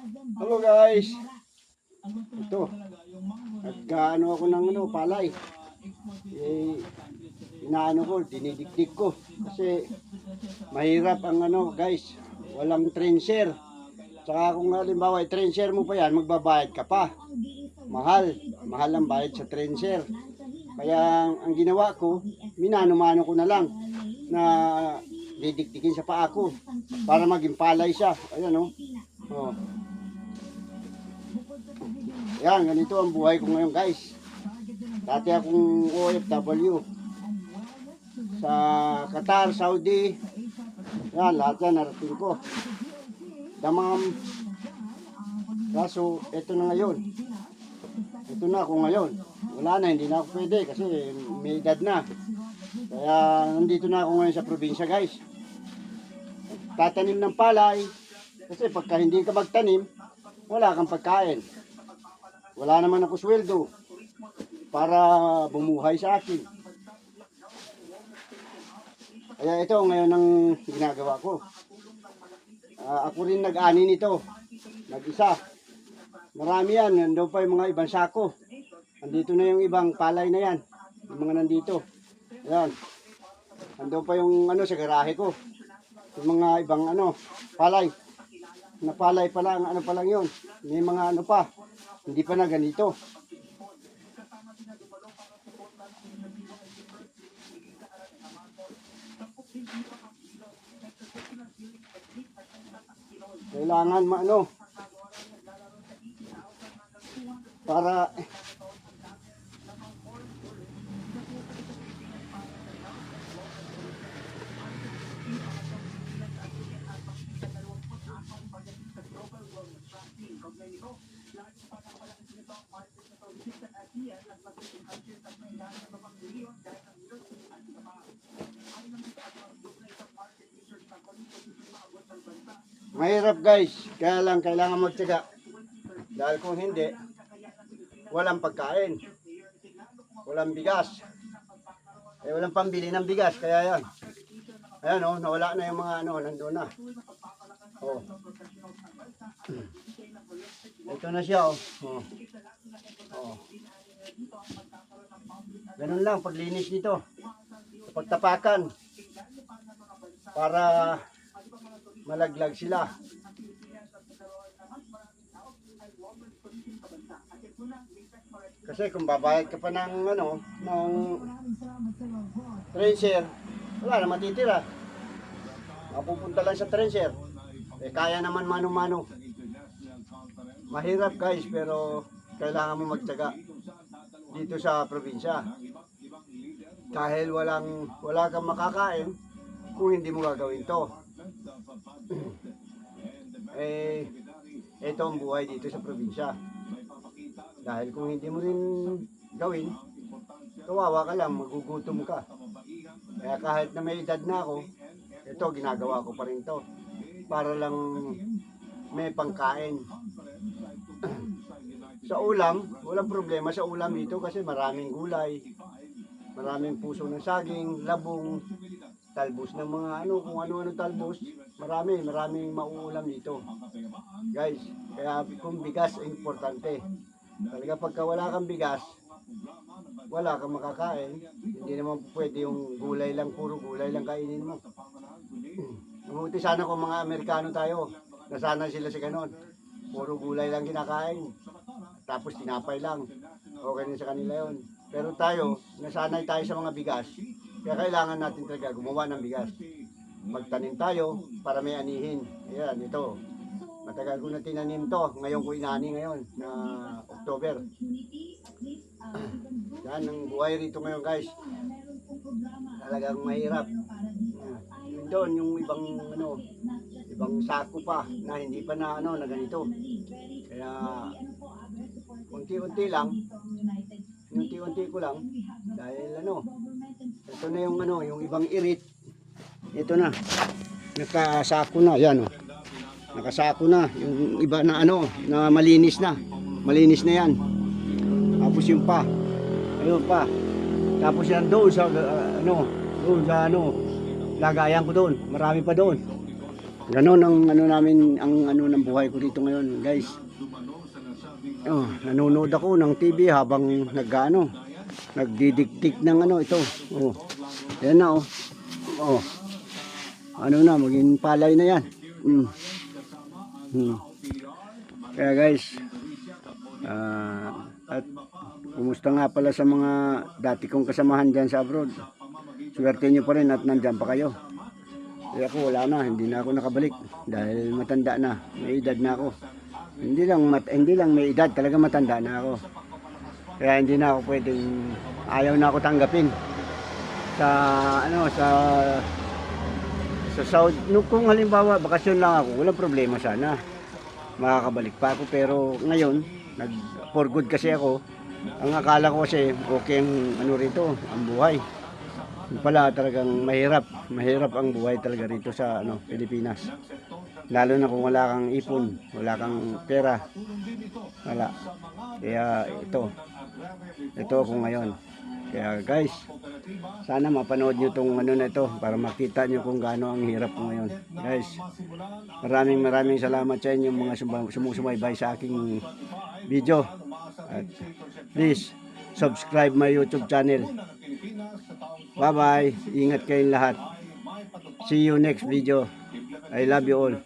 Hello guys. Ito. Nagkaano ako ng ano, palay. Eh, inaano ko, dinidikdik ko. Kasi mahirap ang ano guys. Walang trencher. Saka kung halimbawa, trencher mo pa yan, magbabayad ka pa. Mahal. Mahal ang bayad sa trencher. Kaya ang ginawa ko, minano-mano ko na lang na didikdikin sa paa ko para maging palay siya. Ayan o. Oh. Yan, ganito ang buhay ko ngayon guys. Dati akong OFW sa Qatar, Saudi. Yan, lahat yan narating ko. Damam. Kaso, ito na ngayon. Ito na ako ngayon. Wala na, hindi na ako pwede kasi may edad na. Kaya nandito na ako ngayon sa probinsya guys. Tatanim ng palay. Kasi pagka hindi ka magtanim, wala kang pagkain. Wala naman ako sweldo para bumuhay sa akin. Kaya ito ngayon ang ginagawa ko. Ah, ako rin nag-ani nito. Nag-isa. Marami yan. Nandun pa yung mga ibang sako. Nandito na yung ibang palay na yan. Yung mga nandito. Ayan. Nandun pa yung ano sa garahe ko. Yung mga ibang ano, palay. Na palay pa lang, ano pa lang yun. May mga ano pa. Hindi pa na ganito. Kailangan maano para Mahirap guys, kaya lang kailangan magtiyaga. Dahil kung hindi, walang pagkain. Walang bigas. Eh, walang pambili ng bigas, kaya yan. Ayan oh, nawala na yung mga ano, nandun na. Oh. Ito na siya oh. Oh. oh. Ganun lang, paglinis dito. Sa pagtapakan. Para malaglag sila. Kasi kung babayad ka pa ng ano, ng trencher, wala na matitira. Mapupunta lang sa trencher. Eh kaya naman mano-mano. Mahirap guys, pero kailangan mo magtyaga dito sa probinsya. Dahil walang wala kang makakain kung hindi mo gagawin to eh, ito ang buhay dito sa probinsya. Dahil kung hindi mo rin gawin, kawawa ka lang, magugutom ka. Kaya kahit na may edad na ako, ito, ginagawa ko pa rin to. Para lang may pangkain. sa ulam, walang problema sa ulam dito kasi maraming gulay, maraming puso ng saging, labong, talbos ng mga ano, kung ano-ano talbos, marami, maraming mauulam dito. Guys, kaya kung bigas importante. Talaga pagka wala kang bigas, wala kang makakain, hindi naman pwede yung gulay lang, puro gulay lang kainin mo. Mabuti sana kung mga Amerikano tayo, nasanay sila sa ganon. Puro gulay lang kinakain. Tapos tinapay lang. Okay din sa kanila yon. Pero tayo, nasanay tayo sa mga bigas. Kaya kailangan natin talaga gumawa ng bigas. Magtanim tayo para may anihin. Ayan, ito. Matagal ko na tinanim to. Ngayon ko inani ngayon na October. Yan ang buhay rito ngayon guys. Talagang mahirap. Doon yung ibang ano, ibang sako pa na hindi pa na ano na ganito. Kaya unti-unti lang, unti-unti ko lang dahil ano, ito na yung ano, yung ibang irit. Ito na. Nakasako na, yan oh. Nakasako na yung iba na ano, na malinis na. Malinis na yan. Tapos yung pa. Ayun pa. Tapos yan doon sa uh, ano, doon sa ano, lagayan ko doon. Marami pa doon. Ganon ang ano namin, ang ano ng buhay ko dito ngayon, guys. Oh, nanonood ako ng TV habang nagano, nagdidiktik ng ano ito. Oh. Yan na oh. Oh. Ano na, maging palay na yan. Mm. Hmm. Kaya guys, ah, at kumusta nga pala sa mga dati kong kasamahan dyan sa abroad. Swerte nyo pa rin at nandyan pa kayo. Eh ako wala na, hindi na ako nakabalik dahil matanda na, may edad na ako. Hindi lang mat, hindi lang may edad, talaga matanda na ako. Kaya hindi na ako pwedeng ayaw na ako tanggapin sa ano sa sa Saudi. No, kung halimbawa bakasyon lang ako, walang problema sana. Makakabalik pa ako pero ngayon nag for good kasi ako. Ang akala ko kasi okay ang ano rito, ang buhay. Pala talagang mahirap, mahirap ang buhay talaga rito sa ano, Pilipinas. Lalo na kung wala kang ipon, wala kang pera. Wala. Kaya ito. Ito ako ngayon. Kaya guys, sana mapanood nyo tong ano na ito para makita nyo kung gaano ang hirap ngayon. Guys, maraming maraming salamat sa inyo mga sumusubaybay sa aking video. At please, subscribe my YouTube channel. Bye-bye. Ingat kayong lahat. See you next video. I love you all.